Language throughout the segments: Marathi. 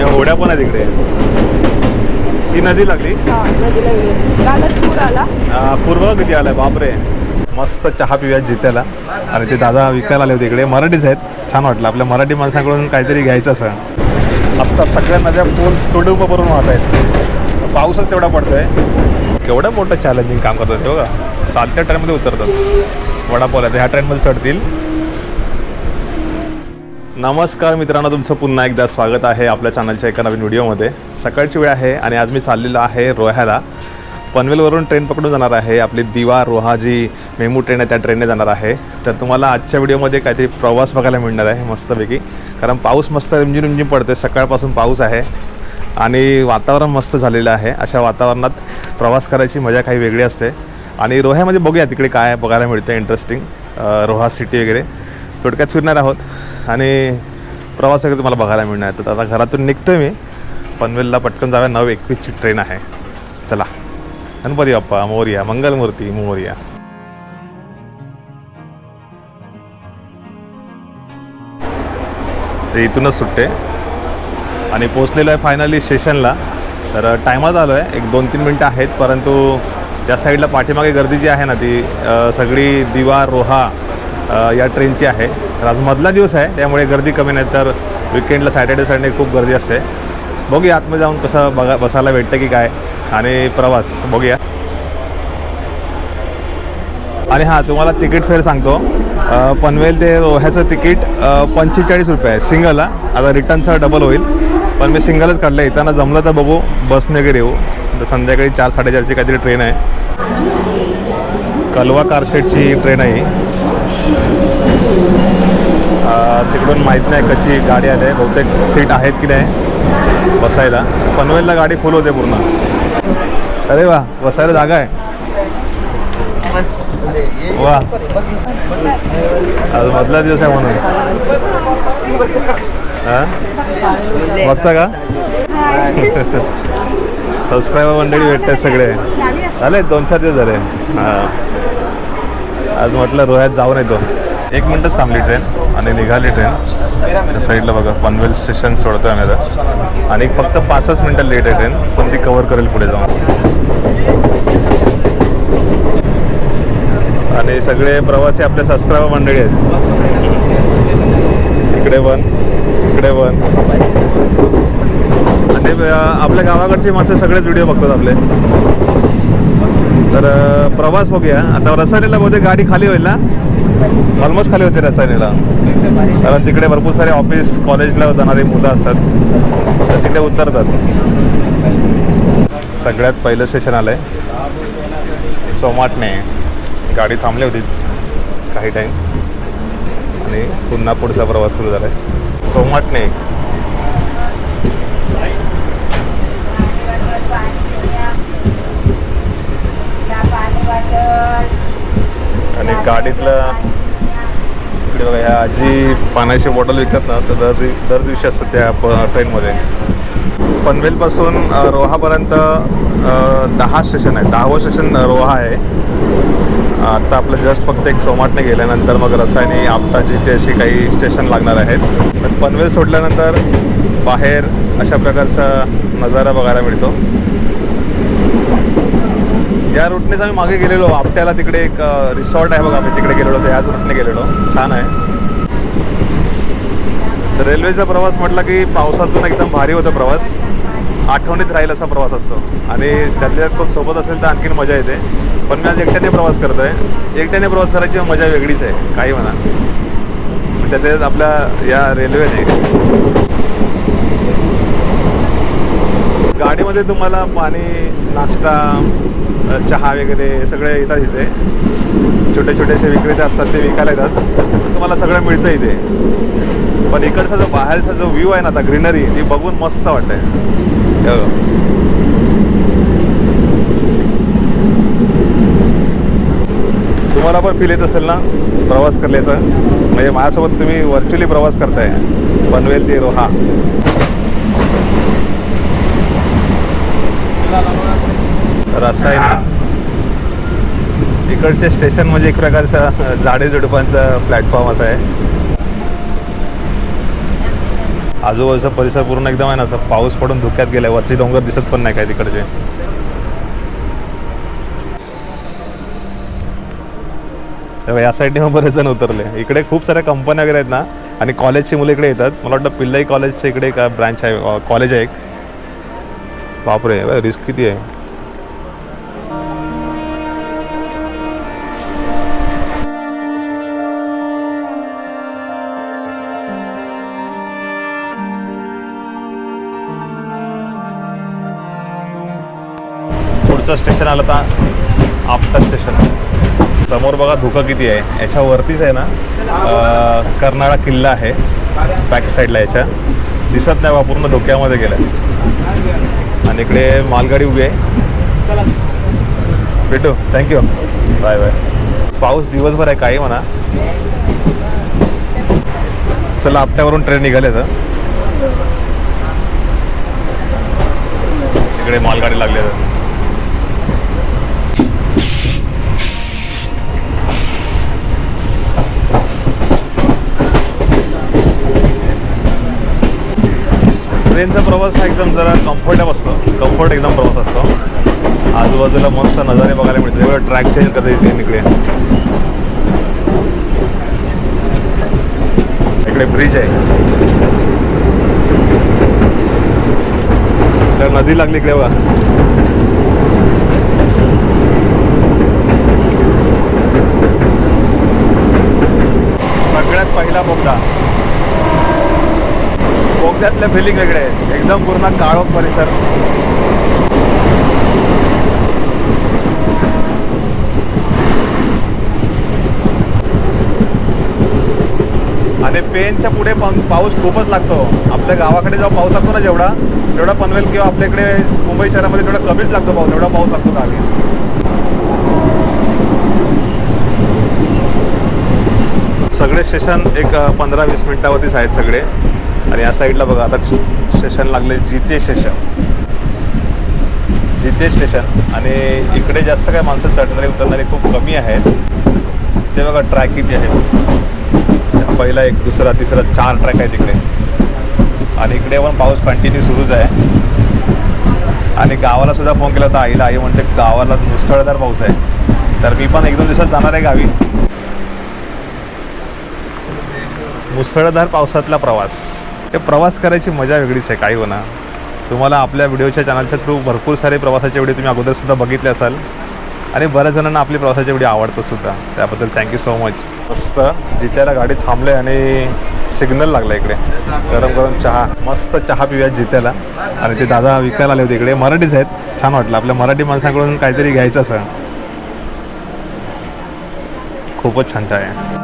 या होड्या पण आहे तिकडे ही नदी लागली. हा नदीला गेले. कालच पूर आला. आ, पूर्व किती आलाय बापरे. मस्त चहा पिऊया जित्याला. आणि ते दादा विकायला आले होते इकडे. मराठीच आहेत. छान वाटलं. आपल्या मराठी माणसाकडून काहीतरी घ्यायचं असं आत्ता सगळ्या नद्या पूल तुडूप भरून वाहत आहेत. पाऊसच तेवढा पडतोय. केवढं मोठं चॅलेंजिंग काम करतात ते बघा. चालत्या ट्रेनमध्ये उतरतात. वडापावला ह्या ट्रेनमध्ये चढतील नमस्कार मित्रांनो तुमचं पुन्हा एकदा स्वागत आहे आपल्या चॅनलच्या एका नवीन व्हिडिओमध्ये. सकाळची वेळ आहे आणि आज मी चाललेलो आहे रोह्याला. पनवेलवरून ट्रेन पकडून जाणार आहे. आपली दिवा रोहा जी मेमू ट्रेन आहे त्या ट्रेनने जाणार आहे. तर तुम्हाला आजच्या व्हिडिओमध्ये काहीतरी प्रवास बघायला मिळणार आहे मस्तपैकी. कारण पाऊस मस्त रिमझिम रिमझिम पडते सकाळपासून पाऊस आहे. आणि वातावरण मस्त झालेलं आहे. अशा वातावरणात प्रवास करायची मजा काही वेगळी असते. आणि रोह्यामध्ये बघूया तिकडे काय बघायला मिळतं इंटरेस्टिंग रोहा सिटी वगैरे. थोडक्यात फिरणार आहोत. आणि प्रवास वगैरे तुम्हाला बघायला मिळणार. तर आता घरातून निघतोय मी पनवेलला पटकन जाव्या नऊ एकवीसची ट्रेन आहे. चला. गणपती बाप्पा मोर्या मंगलमूर्ती मोर्या. ते इथूनच सुटते. आणि पोचलेलो आहे फायनली स्टेशनला तर टायमात आलो आहे. एक दोन तीन मिनटं आहेत परंतु त्या साईडला पाठीमागे गर्दी जी आहे ना ती सगळी दिवा रोहा या ट्रेनची आहे. तर आज मधला दिवस आहे त्यामुळे गर्दी कमी नाही तर विकेंडला सॅटर्डे संडे खूप गर्दी असते. बघूया आतमध्ये जाऊन कसं बघा बसायला भेटतं की काय. आणि प्रवास बघूया. आणि हां तुम्हाला तिकीट फेअर सांगतो. पनवेल ते रोह्याचं तिकीट पंचेचाळीस रुपये आहे. सिंगलला आता रिटर्नचं डबल होईल. पण मी सिंगलच काढलं येताना जमलं तर बघू बसने वगैरे येऊ. तर संध्याकाळी चार साडेचारची काहीतरी ट्रेन आहे. कलवा कारशेटची ट्रेन आहे ही. तिकडून माहीत नाही कशी गाडी आली आहे. बहुतेक सीट आहेत की नाही बसायला. पनवेलला गाडी फुल होते पूर्ण. अरे वा बसायला जागा आहे. वा. आज मधला दिवस आहे म्हणून. हां? बघता का? सबस्क्रायबर मंडळी भेटतात सगळे. झाले दोन चार दिवस झाले. हां. आज म्हटलं रोह्यात जाऊन येतो. एक मिनटच थांबली ट्रेन आणि निघाली ट्रेन त्या साईडला बघा पनवेल स्टेशन सोडतो आहे आम्ही आता. आणि फक्त पाचच मिनटं लेट आहे ट्रेन पण ती कवर करेल पुढे जाऊन. आणि सगळे प्रवासी आपले सबस्क्रायबर मंडळी आहेत. इकडे पण इकडे पण आणि आपल्या गावाकडचे माणसं सगळेच व्हिडिओ बघतात आपले. तर प्रवास बघूया. आता रसायनीला बहुतेक गाडी खाली होईल ना? ऑलमोस्ट खाली होते रसायनीला. कारण तिकडे भरपूर सारे ऑफिस कॉलेजला जाणारी मुलं असतात. तर तिकडे उतरतात. सगळ्यात पहिलं स्टेशन आलं आहे सोमाटणे. गाडी थांबली होती काही टाईम आणि पुन्हा पुढचा प्रवास सुरू झाला आहे सोमाटणे. आणि गाडीतलं इकडे बघा ह्या आजी पाण्याची बॉटल विकत ना तर दर दिव- दर दिवशी असतात त्या प- ट्रेनमध्ये. पनवेलपासून रोहापर्यंत दहा स्टेशन आहे. दहावं स्टेशन रोहा आहे. आता आपलं जस्ट फक्त एक सोमाटने गेल्यानंतर मग रसायनी आपटाची ते अशी काही स्टेशन लागणार आहेत. पण पनवेल सोडल्यानंतर बाहेर अशा प्रकारचा नजारा बघायला मिळतो. या रूटनेच आम्ही मागे गेलेलो. आपट्याला तिकडे एक रिसॉर्ट आहे बघा आम्ही तिकडे गेलेलो. तर याच रूटने गेलेलो. छान आहे. तर रेल्वेचा प्रवास म्हटला की पावसातून एकदम भारी होता प्रवास. आठवणीत राहील असा प्रवास असतो. आणि त्यातल्या त्यात खूप सोबत असेल तर आणखीन मजा येते. पण मी आज एकट्याने प्रवास करतो आहे एकट्याने प्रवास करायची मजा वेगळीच आहे. काही म्हणा. त्यातल्या आपल्या या रेल्वेने गाडीमध्ये तुम्हाला पाणी नाश्ता चहा वगैरे सगळे येतात इथे. छोटे छोटेसे विक्रेते असतात ते विकायला येतात. तुम्हाला सगळं मिळतं इथे. पण इकडचा जो बाहेरचा जो व्ह्यू आहे ना आता ग्रीनरी ती बघून मस्त वाटतंय. तुम्हाला पण फील येत असेल ना प्रवास करण्याचा. म्हणजे माझ्यासोबत तुम्ही व्हर्च्युअली प्रवास करताय. पनवेल ते रोहा. रसायन. इकडचे स्टेशन म्हणजे एक प्रकारचा झाडे झुडपांचा प्लॅटफॉर्म असा आहे. आजूबाजूचा परिसर पूर्ण एकदम आहे ना असं पाऊस पडून धुक्यात गेलाय वरचे डोंगर दिसत पण नाही काय तिकडचे. तेव्हा या साईडने मग बरेच जण उतरले. इकडे खूप साऱ्या कंपन्या वगैरे आहेत ना आणि कॉलेजची मुलं इकडे येतात. मला वाटतं पिल्लाई कॉलेजच्या इकडे एक ब्रँच आहे कॉलेज आहे एक. बापरे रिस्क किती आहे? पुढचं स्टेशन आलं तर आपटा स्टेशन. समोर बघा धुकं किती आहे. याच्यावरतीच आहे ना कर्नाळा किल्ला आहे. बॅक साईडला याच्या. दिसत नाही बा पूर्ण धुक्यामध्ये गेलं आणि इकडे मालगाडी उभी आहे. भेटू. थँक्यू बाय बाय पाऊस दिवसभर आहे काही म्हणा. चला आपट्यावरून ट्रेन निघाले तर इकडे मालगाडी लागली तर ट्रेनचा प्रवास हा एकदम जरा कम्फर्टेबल असतो. कम्फर्ट एकदम प्रवास असतो. आजूबाजूला मस्त नजारे बघायला मिळते एवढं ट्रॅकच्या कधी ट्रेन इकडे. इकडे ब्रिज आहे. तर नदी लागली इकडे बघा सगळ्यात पहिला बोगदा. बोगद्यातले फिलिंग वेगळे आहेत. एकदम पूर्ण काळोख परिसर. आणि पेनच्या पुढे पण पाऊस खूपच लागतो. आपल्या गावाकडे जेव्हा पाऊस लागतो ना जेवढा तेवढा पनवेल किंवा आपल्याकडे मुंबई शहरामध्ये तेवढा कमीच लागतो पाऊस. एवढा पाऊस लागतो गावी सगळे स्टेशन एक पंधरा वीस मिनटावरतीच आहेत सगळे. आणि या साईडला बघा आता स्टेशन लागले जिते स्टेशन जिते स्टेशन आणि इकडे जास्त काय माणसं चढणारे उतरणारे खूप कमी आहेत. ते बघा ट्रॅक किती आहे. पहिला एक दुसरा तिसरा चार ट्रॅक आहे तिकडे आणि इकडे पण पाऊस कंटिन्यू सुरूच आहे. आणि गावाला सुद्धा फोन केला होता आईला. आई म्हणते गावाला मुसळधार पाऊस आहे. तर मी पण एक दोन दिवसात जाणार आहे गावी. मुसळधार पावसातला प्रवास. ते प्रवास करायची मजा वेगळीच आहे काही होणार तुम्हाला आपल्या व्हिडिओच्या चॅनलच्या थ्रू भरपूर सारे प्रवासाचे व्हिडिओ तुम्ही अगोदर सुद्धा बघितले असाल. आणि बऱ्याच जणांना आपली प्रवासाचे व्हिडिओ आवडतात सुद्धा. त्याबद्दल थँक्यू सो मच मस्त. जित्याला गाडी थांबले आणि सिग्नल लागला इकडे. गरम गरम चहा. मस्त चहा पिऊयात जित्याला. आणि ते दादा विकायला आले होते इकडे. मराठीच आहेत. छान वाटलं. आपल्या मराठी माणसाकडून काहीतरी घ्यायचं असं. खूपच छान चहा आहे.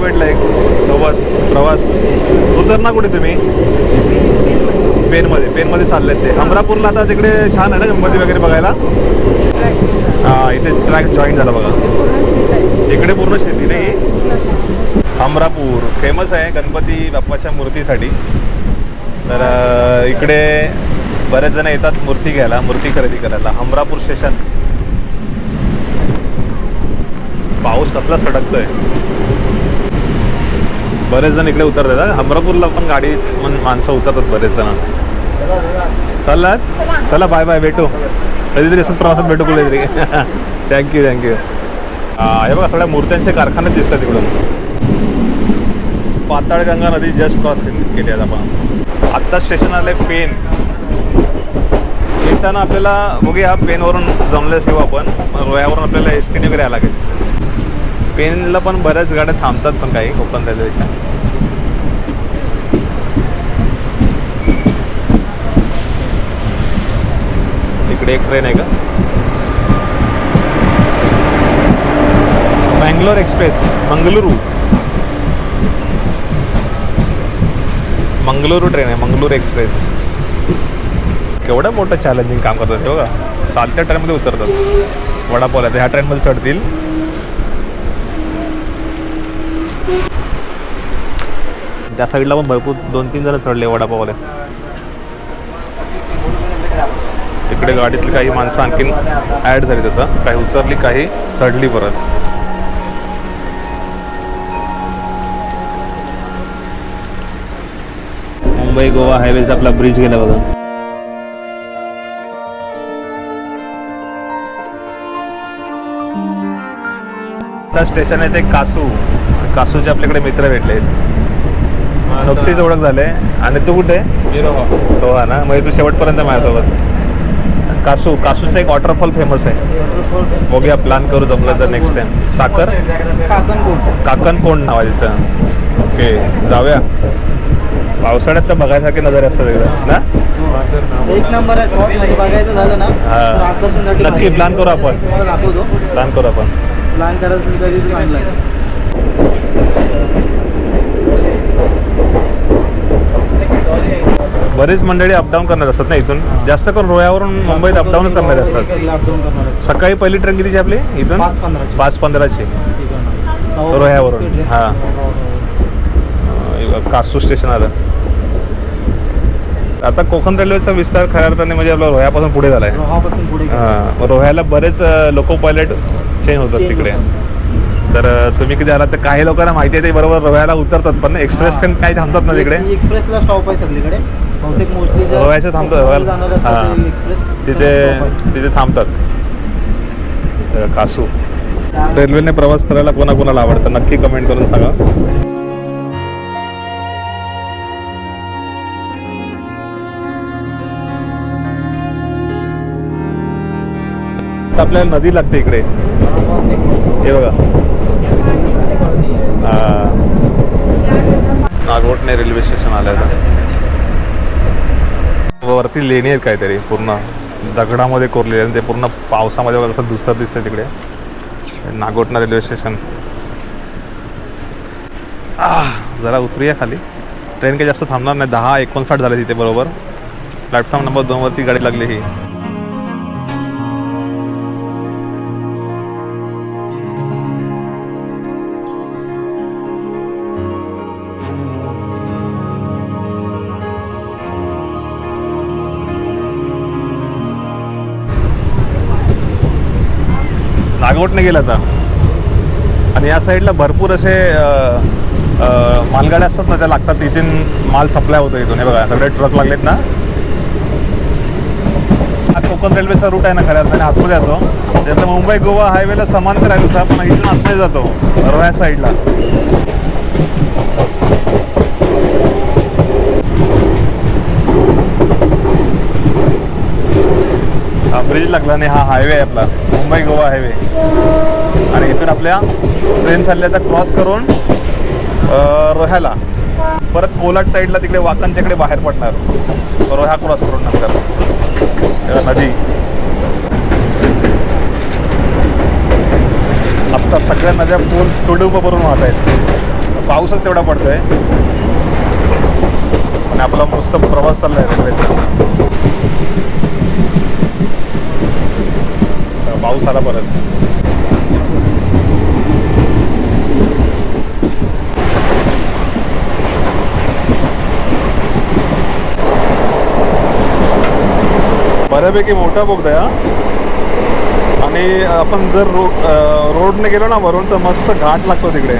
भाऊ भेटला एक सोबत प्रवास उतरना कुठे तुम्ही? पेनमध्ये पेनमध्ये चाललेत ते. अमरापूरला आता तिकडे छान आहे ना गणपती वगैरे बघायला? हा इथे ट्रॅक जॉईन झाला बघा. इकडे पूर्ण शेती नाही? अमरापूर. फेमस आहे गणपती बाप्पाच्या मूर्तीसाठी. तर इकडे बरेच जण येतात मूर्ती घ्यायला मूर्ती खरेदी करायला. अमरापूर स्टेशन पाऊस कसला सडकतोय. बरेच जण इकडे उतरतात. हा. अमरापूरला पण गाडी माणसं उतरतात बरेच जण. चाललात? चला बाय बाय भेटू. कधीतरी असंच प्रवासात भेटू कुठेतरी. थँक्यू थँक्यू हे बघा सगळ्या मूर्त्यांचे कारखाने दिसतात तिकडून पाताळगंगा नदी जस्ट क्रॉस केली आहे आपण. आत्ता स्टेशन आलंय पेन येताना आपल्याला बघूया पेनवरून जमल्यास येऊ आपण. रोयावरून आपल्याला एस वगैरे यायला लागेल. पेनला पण बऱ्याच गाड्या थांबतात पण काही कोकण रेल्वेच्या. इकडे एक ट्रेन आहे का? बँगलोर एक्सप्रेस मंगलुरू. मंगलुरू ट्रेन आहे मंगलुरू एक्सप्रेस. केवढं मोठं चॅलेंजिंग काम करतात ते बघा. चालत्या ट्रेनमध्ये उतरतात. वडापावला ह्या ट्रेनमध्ये चढतील. त्या साईडला पण भरपूर दोन तीन जण चढले वडापावले इकडे गाडीतली काही माणसं आणखीन ॲड झाली तिथं काही उतरली काही चढली परत. मुंबई गोवा हायवेचा आपला ब्रिज गेला बघा. स्टेशन आहे ते कासू. कासूचे आपल्याकडे मित्र भेटले नुकतीच ओळख झाले आणि तू कुठे? तो हा ना? म्हणजे तू शेवटपर्यंत माझ्यासोबत. कासू कासूचं एक वॉटरफॉल फेमस आहे. बघूया प्लॅन करू जमलं तर नेक्स्ट टाइम साखर? काकण कोण नाव आहे तिचं ओके जाऊया. पावसाळ्यात तर बघायसारखे नजर असतात एकदा. ना? एक नंबर आहे स्पॉट म्हणजे बघायचं झालं ना हा. तर आकर्षणासाठी नक्की plan करू आपण. दाखवतो. प्लॅन करू आपण. प्लॅन करायचं कधी चांगलं बरीच मंडळी अपडाऊन करणार असतात ना इथून. जास्त करून रोह्यावरून मुंबईत अपडाऊन करणारे असतात. सकाळी पहिली ट्रेन कितीची आपली? इथून? पाच पंधराची. रोह्यावरून. हा. कासू स्टेशन आलं. आता कोकण रेल्वेचा विस्तार खऱ्या अर्थाने म्हणजे आपला रोह्यापासून पुढे झाला आहे हा, रोह्याला बरेच लोको पायलट चेंज होतात तिकडे. तर तुम्ही किती आलात? तर काही लोकांना माहिती आहे ते बरोबर रोह्याला उतरतात. पण एक्सप्रेस. काही थांबतात ना तिकडे? एक्सप्रेसला स्टॉप आहे सगळीकडे. बहुतेक मोस्टली रोह्याच्या थांबतात, रोह्याला. जाणार असतात हा. ते एक्सप्रेस तिथे. तिथे थांबतात कासू रेल्वेने प्रवास करायला कोणाकोणाला आवडतं नक्की कमेंट करून सांगा आपल्याला नदी लागते इकडे हे बघा हा. नागोटणे रेल्वे स्टेशन आलं आता ती लेणी आहेत काहीतरी पूर्ण दगडामध्ये कोरलेले आणि ते पूर्ण पावसामध्ये वगैरे दुसरं दिसतंय तिकडे. Nagothane railway station. जरा उतरूया खाली. ट्रेन काही जास्त थांबणार नाही दहा एकोणसाठ झाले तिथे बरोबर. प्लॅटफॉर्म नंबर दोनवरती गाडी लागली ही. नागवटने गेला आता आणि या साईडला भरपूर असे मालगाड्या असतात ना त्या लागतात. इथून माल सप्लाय होतो इथून. हे बघा सगळे ट्रक लागलेत ना. हा कोकण रेल्वेचा रूट आहे ना खऱ्या अर्थाने. आतमध्ये जातो. त्यातलं मुंबई गोवा हायवेला समांतर आहे साहेब पण इथून आतमध्ये जातो. रोया साईडला हा ब्रिज लागला आणि हा हायवे आहे आपला. मुंबई गोवा हायवे आणि इथून आपल्या ट्रेन चालल्या तर क्रॉस करून रोह्याला. परत कोलाट साईडला तिकडे वाकणच्याकडे बाहेर पडणार. रोह्या क्रॉस करून नंतर. नदी. आत्ता सगळ्या नद्या पूल तुडूप भरून वाहत आहेत पाऊसच तेवढा पडतोय. आणि आपला मस्त प्रवास चाललाय रेल्वेचा. पाऊस आला परत. बऱ्यापैकी मोठा बोगदा आहे आणि आपण जर रो रोडने गेलो ना वरून तर मस्त घाट लागतो तिकडे.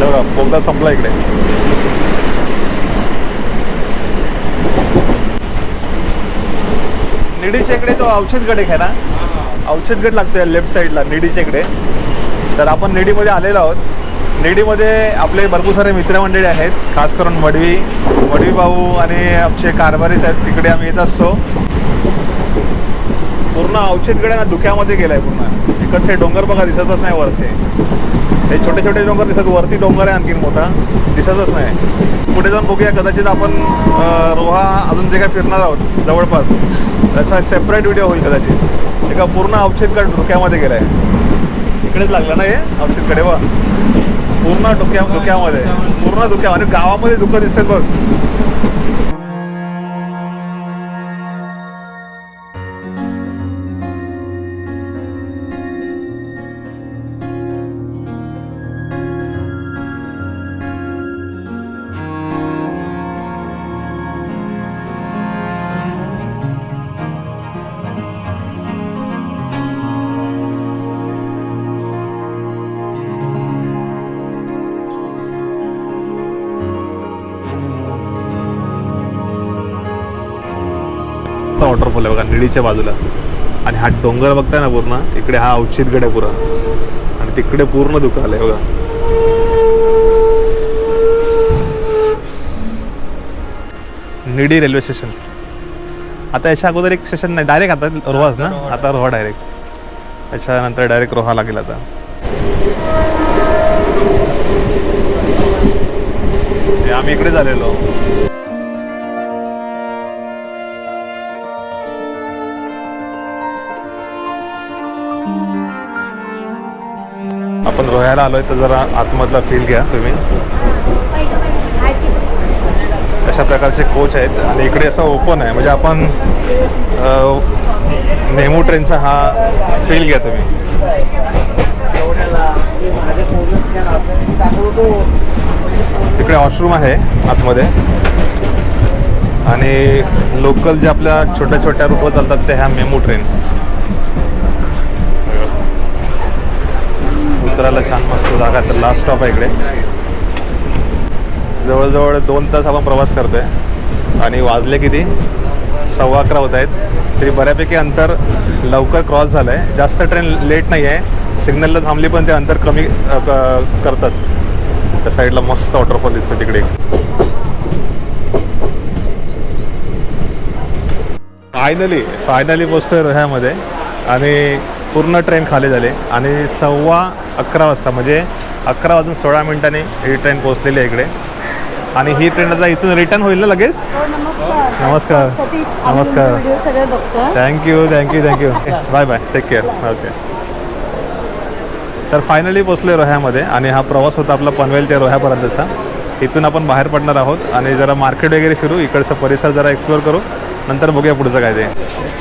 बघा बोगदा संपला इकडे. निडीच्या इकडे तो औषध गडेक आहे ना? औषधगड लागतो या लेफ्ट साईडला निडीच्या इकडे. तर आपण निडीमध्ये आलेलो आहोत. निडीमध्ये आपले भरपूर सारे मित्रमंडळी आहेत खास करून मडवी मडवी भाऊ आणि आमचे कारभारी साहेब तिकडे आम्ही येत असतो. पूर्ण औषधगड आहे ना धुक्यामध्ये गेलाय पूर्ण. इकडचे डोंगर बघा दिसतच नाही वरचे. हे छोटे छोटे डोंगर दिसत वरती डोंगर आहे आणखीन मोठा. दिसतच नाही. पुढे जाऊन बघूया कदाचित आपण रोहा अजून जे काय फिरणार आहोत जवळपास त्याचा सेपरेट व्हिडिओ होईल कदाचित. एका पूर्ण औषधगड धुक्यामध्ये गेलाय. इकडेच लागलं ना हे? औषधकडे वा पूर्ण डोक्या डोक्यामध्ये. पूर्ण धुक्या आणि गावामध्ये धुकं दिसतात बघ. वॉटरफॉल बघा निळीच्या बाजूला. आणि हा डोंगर बघताय ना पूर्ण इकडे हा औचितगड आहे पुरा. आणि तिकडे पूर्ण दुकान आहे बघा. Nidi railway station. आता याच्या अगोदर एक स्टेशन नाही डायरेक्ट आता रोहाच ना? आता रोहा डायरेक्ट याच्यानंतर डायरेक्ट रोहा लागेल आता. हे आम्ही इकडे झालेलो. आपण रोह्याला आलोय तर जरा आतमधला फील घ्या तुम्ही. अशा प्रकारचे कोच आहेत आणि इकडे असं ओपन आहे. म्हणजे आपण अ, मेमू ट्रेनचा हा फील घ्या तुम्ही. इकडे वॉशरूम आहे आतमध्ये. आणि लोकल जे आपल्या छोट्या छोट्या रूटवर चालतात ते ह्या मेमू ट्रेन उतरायला छान मस्त जागा तर लास्ट स्टॉप आहे इकडे. जवळजवळ दोन तास आपण प्रवास करतोय. आणि वाजले किती? सव्वा अकरा होत आहेत. तरी बऱ्यापैकी अंतर लवकर क्रॉस झालं आहे जास्त ट्रेन लेट नाही आहे सिग्नलला थांबली पण ते अंतर कमी करतात. त्या साईडला मस्त वॉटरफॉल दिसतो तिकडे. फायनली फायनली पोचतोय ह्यामध्ये आणि पूर्ण ट्रेन खाली झाली आणि सव्वा अकरा वाजता म्हणजे अकरा वाजून सोळा मिनिटांनी ही ट्रेन पोचलेली आहे इकडे. आणि ही ट्रेन आता इथून रिटर्न होईल ना लगेच? हो नमस्कार. नमस्कार. Thank you thank you thank you bye bye take care okay तर फायनली पोचलो रोह्यामध्ये आणि हा प्रवास होता आपला पनवेल ते रोह्यापर्यंतचा इथून आपण बाहेर पडणार आहोत आणि जरा मार्केट वगैरे फिरू इकडचा परिसर जरा एक्सप्लोअर करू. नंतर बघूया पुढचं काय ते.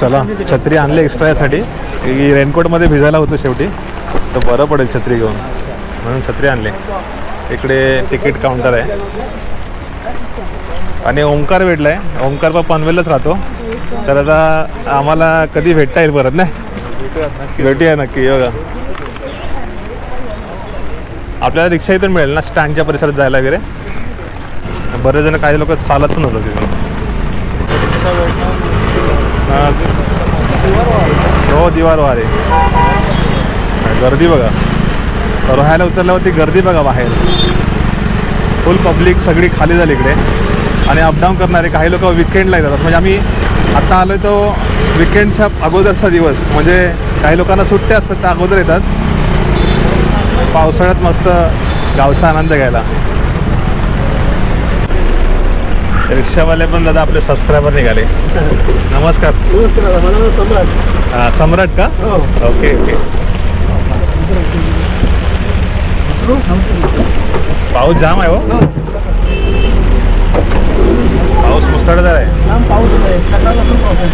चला छत्री आणली एक्स्ट्रा यासाठी. की रेनकोटमध्ये भिजायला होतं शेवटी. तर बरं पडेल छत्री घेऊन. म्हणून छत्री आणली. इकडे तिकीट काउंटर आहे. आणि ओंकार भेटला आहे ओंकार पण पनवेलच राहतो. तर आता आम्हाला कधी भेटता येईल परत नाही? भेटूया नक्की. बघा. आपल्याला रिक्षा इथून मिळेल ना? स्टँडच्या परिसरात जायला वगैरे. बरेच जण काही लोक चालत पण होतं तिथून. हो दिवार वारे गर्दी बघा. रोहायला उतरल्यावरती गर्दी बघा बाहेर. फुल पब्लिक सगळी खाली झाली इकडे. आणि अपडाऊन करणारे काही लोक विकेंडला येतात. म्हणजे आम्ही आत्ता आलो तो विकेंडच्या अगोदरचा दिवस. म्हणजे काही लोकांना सुट्ट्या असतात त्या अगोदर येतात. पावसाळ्यात मस्त गावचा आनंद घ्यायला. रिक्षावाले पण दादा आपले सबस्क्रायबर निघाले. नमस्कार. नमस्कार मला सम्राट. हा, सम्राट का? हो. Okay okay. पाऊस जाम आहे हो. पाऊस मुसळधार आहे. लांब पाऊस होत आहे सकाळपासून पाऊस आहे.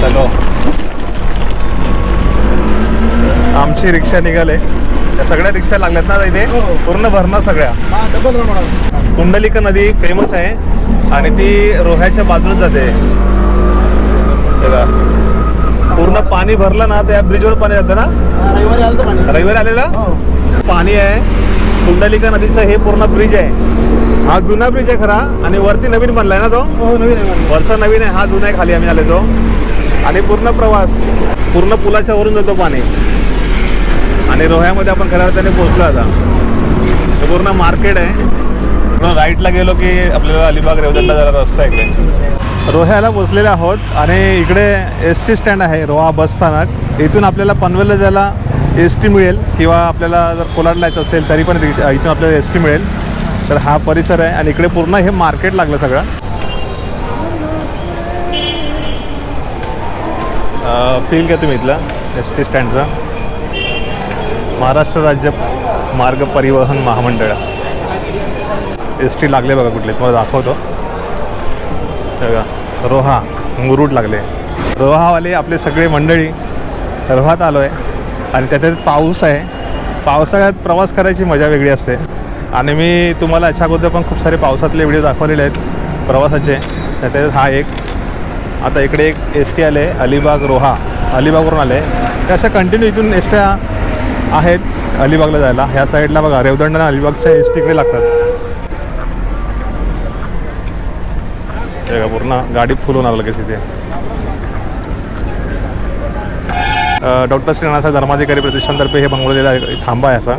चलो. आमची रिक्षा निघाले. त्या सगळ्या रिक्षा लागल्यात ना इथे. पूर्ण भरणार सगळ्या. कुंडलिका नदी फेमस आहे. आणि ती रोह्याच्या बाजूला जाते. पूर्ण पाणी भरलं ना त्या ब्रिजवर पाणी जातं ना? रविवारी आलेलं? हो पाणी आहे. कुंडलिका नदीचं हे पूर्ण ब्रिज आहे. हा जुना ब्रिज आहे खरा. आणि वरती नवीन बनलाय ना तो? हो. वरचा नवीन आहे. हा जुना आहे खाली आम्ही आले तो आणि पूर्ण प्रवास पूर्ण पुलाच्या वरून जातो पाणी. आणि रोह्यामध्ये आपण खऱ्या अर्थाने पोहोचलो आता. हे पूर्ण मार्केट आहे. पूर्ण राईटला गेलो की आपल्याला अलिबाग रेवदंडा जरा रस्ता आहे इकडे. रोह्याला पोचलेले आहोत आणि इकडे एस टी स्टँड आहे रोहा बस स्थानक. इथून आपल्याला पनवेलला जायला एस टी मिळेल किंवा आपल्याला जर कोलाडला येत असेल तरी पण इथून आपल्याला एस टी मिळेल. तर हा परिसर आहे आणि इकडे पूर्ण हे मार्केट लागलं सगळं. फील घ्या तुम्ही इथला एस टी स्टँडचा महाराष्ट्र राज्य मार्ग परिवहन महामंडळ. एस टी लागले बघा कुठले तुम्हाला दाखवतो. बघा रोहा मुरुड लागले. रोहावाले आपले सगळे मंडळी रोहात आलो आहे आणि त्याच्यात पाऊस आहे. पावसाळ्यात प्रवास करायची मजा वेगळी असते. आणि मी तुम्हाला याच्या अगोदर पण खूप सारे पावसातले व्हिडिओ दाखवलेले आहेत प्रवासाचे. त्याच्यात हा एक. आता इकडे एक एस टी आले अलिबाग रोहा. अलिबागवरून आले. ते अशा कंटिन्यू इथून एस ट्या आहेत अलिबागला जायला. ह्या साईडला बघा रेवदंड अलिबागच्या एस टीकडे लागतात. हे पूर्ण गाडी फुल होणार लगेच इथे. डॉक्टर श्री नानासाहेब धर्माधिकारी प्रतिष्ठानतर्फे हे बनवलेलं आहे थांबा आहे असा.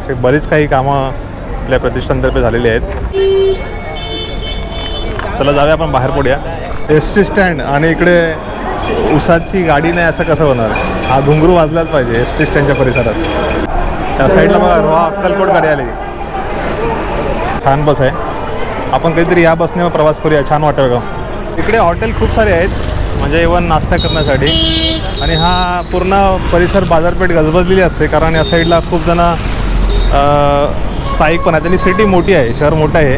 असे बरीच काही कामं आपल्या प्रतिष्ठानतर्फे झालेली आहेत. चला जाऊया आपण बाहेर पडूया. एस टी स्टँड आणि इकडे उसाची गाडी नाही असं कसं होणार? हा घुंगरू वाजलाच पाहिजे एस टी स्टँडच्या परिसरात. त्या साईडला बघा रोहा अक्कलकोट गाडी आली छान बस आहे. आपण काहीतरी या बसने प्रवास करूया छान वाटेल का इकडे हॉटेल खूप सारे आहेत म्हणजे इवन नाश्ता करण्यासाठी. आणि हा पूर्ण परिसर बाजारपेठ गजबजलेली असते कारण या साईडला खूप जण स्थायिक पण आहेत. आणि सिटी मोठी आहे शहर मोठं आहे.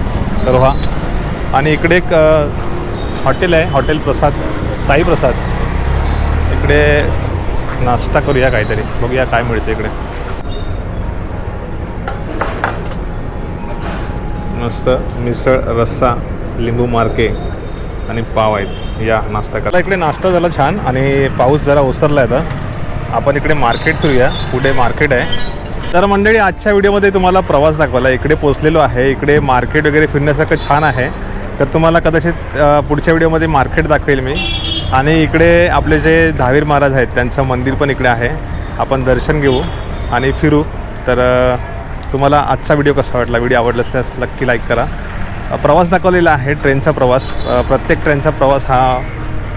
रोहा आणि इकडे एक हॉटेल आहे हॉटेल प्रसाद साई प्रसाद इकडे नाश्ता करूया काहीतरी. बघूया काय मिळते इकडे. मस्त मिसळ रस्सा लिंबू मार्के आणि पाव आहेत. या नाश्ता करा. इकडे नाश्ता झाला छान आणि पाऊस जरा ओसरला आहे तर आपण इकडे मार्केट फिरूया. पुढे मार्केट आहे. तर मंडळी आजच्या व्हिडिओमध्ये तुम्हाला प्रवास दाखवायला इकडे पोचलेलो आहे. इकडे मार्केट वगैरे फिरण्यासारखं छान आहे. तर तुम्हाला कदाचित पुढच्या व्हिडिओमध्ये मार्केट दाखवेल मी. आणि इकडे आपले जे दहावीर महाराज आहेत त्यांचं मंदिर पण इकडे आहे. आपण दर्शन घेऊ आणि फिरू. तर तुम्हाला आजचा व्हिडिओ कसा वाटला? व्हिडिओ आवडला असल्यास नक्की लाईक करा. प्रवास दाखवलेला आहे ट्रेनचा प्रवास. प्रत्येक ट्रेनचा प्रवास हा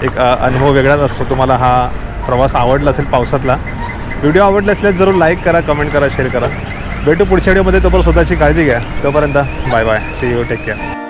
एक अनुभव वेगळाच असतो. तुम्हाला हा प्रवास आवडला असेल पावसातला. व्हिडिओ आवडला असल्यास जरूर लाईक करा कमेंट करा शेअर करा. भेटू पुढच्या व्हिडिओमध्ये तोपर्यंत स्वतःची काळजी घ्या. तोपर्यंत bye bye see you take care